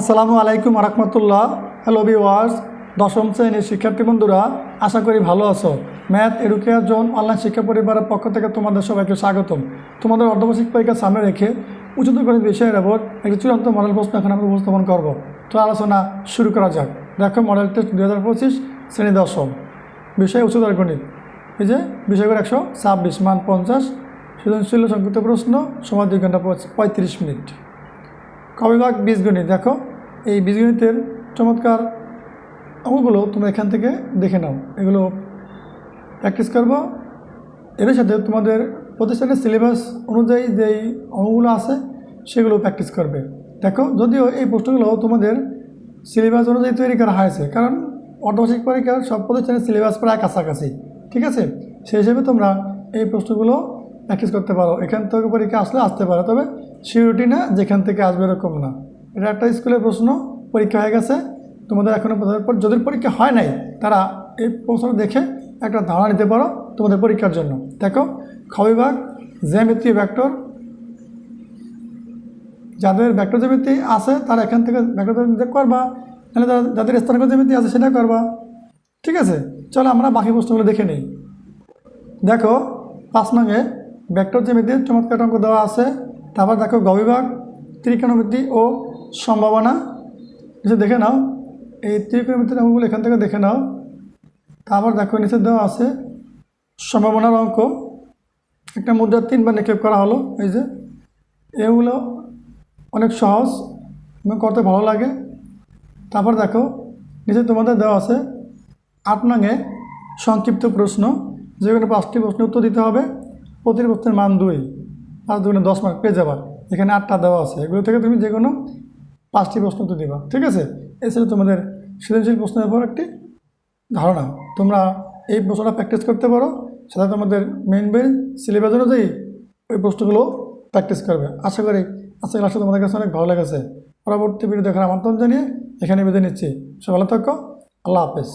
আসসালামু আলাইকুম রহমতুল্লাহ hello viewers দশম শ্রেণির শিক্ষার্থী বন্ধুরা, আশা করি ভালো আছো। ম্যাথ এডুকেয়ার জোন অনলাইন শিক্ষা পরিবারের পক্ষ থেকে তোমাদের সবাইকে স্বাগতম। তোমাদের অর্ধবার্ষিক পরীক্ষা সামনে রেখে উচ্চতর গণিত বিষয়ের উপর একটি চূড়ান্ত মডেল প্রশ্ন এখন আমরা উপস্থাপন করব। তো আলোচনা শুরু করা যাক। দেখো মডেল টেস্ট দু হাজার পঁচিশ, শ্রেণি দশম। বিষয় উচ্চতর গণিত। এই যে বিষয়গুলো একশো ছাব্বিশ, মান পঞ্চাশ, সৃজনশীল সংক্ষিপ্ত প্রশ্ন, সময় দুই ঘণ্টা পঁয়ত্রিশ মিনিট। কবিভাগ বীজগণিত, দেখো, এই বীজগণিতের চমৎকার অঙ্কগুলো তোমরা এখান থেকে দেখে নাও। এগুলো প্র্যাকটিস করব। এর সাথে তোমাদের প্রতিষ্ঠানের সিলেবাস অনুযায়ী যেই অঙ্কগুলো আছে, সেগুলো প্র্যাকটিস করবে। দেখো, যদিও এই প্রশ্নগুলো তোমাদের সিলেবাস অনুযায়ী তৈরি করা হয়েছে, কারণ অর্ধবার্ষিক পরীক্ষার সব প্রতিষ্ঠানের সিলেবাস প্রায় কাছাকাছি, ঠিক আছে? সেই হিসেবে তোমরা এই প্রশ্নগুলো প্র্যাকটিস করতে পারো। এখান থেকে পরীক্ষা আসলে আসতে পারো, তবে সিউরিটি না, যেখান থেকে আসবে এরকম না। এটা একটা স্কুলের প্রশ্ন, পরীক্ষা হয়ে গেছে, তোমাদের এখনও পর যদি পরীক্ষা হয় নাই, তারা এই প্রশ্ন দেখে একটা ধারণা নিতে পারো তোমাদের পরীক্ষার জন্য। দেখো খবিভাগ জ্যামিতি ভেক্টর, যাদের ভেক্টর জ্যামিতি আছে, তারা এখান থেকে ভেক্টর জ্যামিতি করবা যারা- যাদের স্থানিক জ্যামিতি আছে, সেটা করবা। ঠিক আছে? চলো আমরা বাকি প্রশ্নগুলো দেখে নিই। দেখো, পাঁচ নঙে ভেক্টর জ্যামিতির চমৎকার অঙ্ক দেওয়া আছে। তারপর দেখো গবিভাগ, ত্রিকোণমিতি ও সম্ভাবনা। নিচে দেখে নাও, এই ত্রিকোণমিতির অঙ্কগুলো এখান থেকে দেখে নাও। তারপর দেখো, নিচে দেওয়া আছে সম্ভাবনার অঙ্ক। একটা মুদ্রা তিনবার নিক্ষেপ করা হলো, এই যে। এগুলো অনেক সহজ এবং করতে ভালো লাগে। তারপর দেখো, নিচে তোমাদের দেওয়া আছে আট নঙে সংক্ষিপ্ত প্রশ্ন, যেখানে পাঁচটি প্রশ্নের উত্তর দিতে হবে। প্রতিটি প্রশ্নের মান দুই। পাঁচ দুগুণে দশ মার্ক পেয়ে যাবা। এখানে আটটা দেওয়া আছে। এগুলো থেকে তুমি যে কোনো পাঁচটি প্রশ্ন উত্তর দিবা। ঠিক আছে? এছাড়া তোমাদের সৃজনশীল প্রশ্নের উপর একটি ধারণা। তোমরা এই প্রশ্নটা প্র্যাকটিস করতে পারো। সেটা তোমাদের মেন বই সিলেবাস অনুযায়ী ওই প্রশ্নগুলো প্র্যাকটিস করবে। আশা করি আজকে ক্লাসটা তোমাদের কাছে অনেক ভালো লেগেছে। পরবর্তী ভিডিও দেখার আমন্ত্রণ জানিয়ে এখানে বেঁধে নিচ্ছি। সে ভালো থাকো। আল্লাহ হাফেজ।